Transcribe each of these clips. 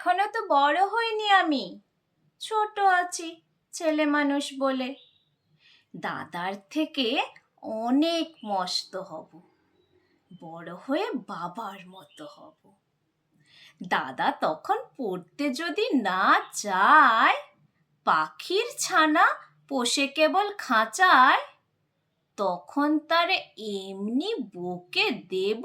এখনও তো বড় হইনি আমি। ছোট আছি, ছেলে মানুষ বলে। দাদার থেকে অনেক মস্ত হব। বড় হয়ে বাবার মতো হব। দাদা তখন পড়তে যদি না যায় পাখির ছানা পোষে কেবল খাঁচায়, তখন তার এমনি বকে দেব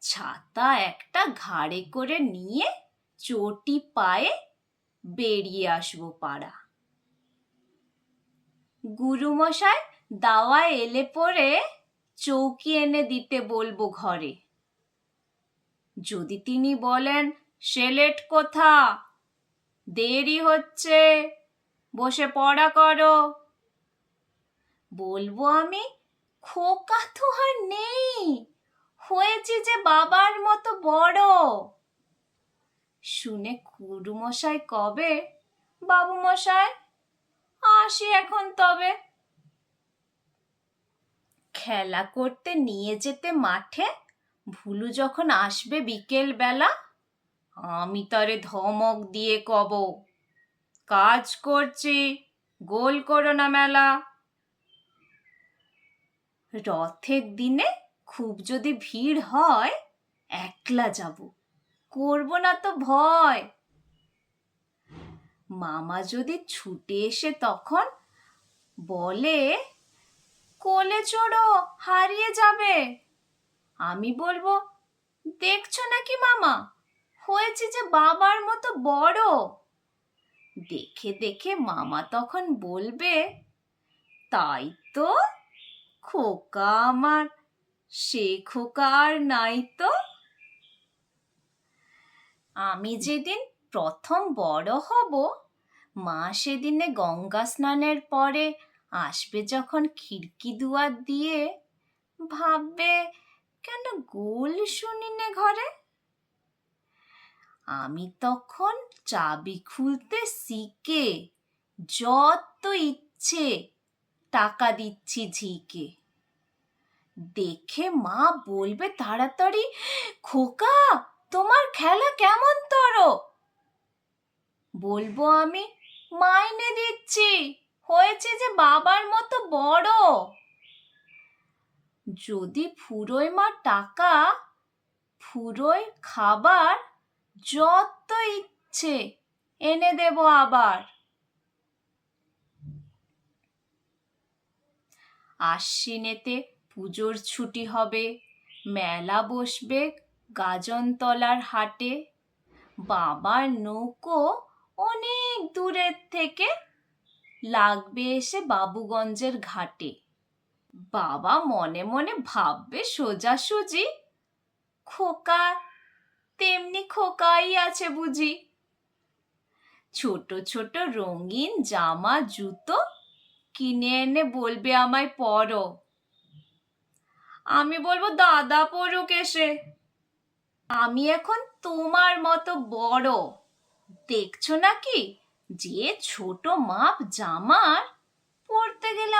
ছাতা একটা ঘাড়ে করে নিয়ে চটি পায়ে বেরিয়ে আসব পাড়া। গুরুমশাই দাওয়া এলে পরে চৌকি এনে দিতে বলব ঘরে। যদি তিনি বলেন সেলেট কোথা? দেরি হচ্ছে, বসে পড়া করো। বলব আমি, খোকা তো আর নেই। হয়েছি যে বাবার মতো বড়। শুনে কুরুমশাই কবে? বাবু মশাই আসি এখন তবে। খেলা করতে নিয়ে যেতে মাঠে? ভুলু যখন আসবে বিকেল বেলা আমি তারে ধমক দিয়ে কব, কাজ করছি, গোল করো না মেলা। রথের দিনে খুব যদি ভিড় হয়, একলা যাব। করব না তো ভয়। মামা যদি ছুটে এসে তখন বলে, কোলে চড়ো, হারিয়ে যাবে। আমি বলব, দেখছ নাকি মামা? হয়েছে যে বাবার মতো বড়। দেখে দেখে মামা তখন বলবে, তাই তো খোকা আমার সে নাই তো? আমি যেদিন প্রথম বড় হব, মা সেদিনে গঙ্গা স্নানের পরে আসবে যখন খিড়কি দুয়ার দিয়ে। ভাববে, কেন গোল শুনিনে ঘরে? আমি তখন চাবি খুলতে শিখে, যত ইচ্ছে টাকা দিচ্ছি ঝিকে। দেখে মা বলবে তাড়াতাড়ি, খোকা, তোমার খেলা কেমন তর? বলব আমি, মাইনে দিচ্ছি, হয়েছে যে বাবার মতো বড়। যদি ফুরোয় মা টাকা, ফুরোয় খাবার, যত ইচ্ছে, এনে দেব আবার। আশ্বিনেতে পুজোর ছুটি হবে। মেলা বসবে গাজনতলার হাটে। বাবার নৌকো অনেক দূরের থেকে লাগবে এসে বাবুগঞ্জের ঘাটে। বাবা মনে মনে ভাববে, সোজাসুজি খোকা, তেমনি খোকাই আছে বুঝি। ছোট ছোট রঙিন জামা, জুতো কিনে এনে বলবে আমায়, পরো। আমি বলব দাদা পড়ুক এসে। আমি এখন তোমার মতো বড়। দেখছ নাকি? যে ছোট মাপ জামার, পড়তে গেলে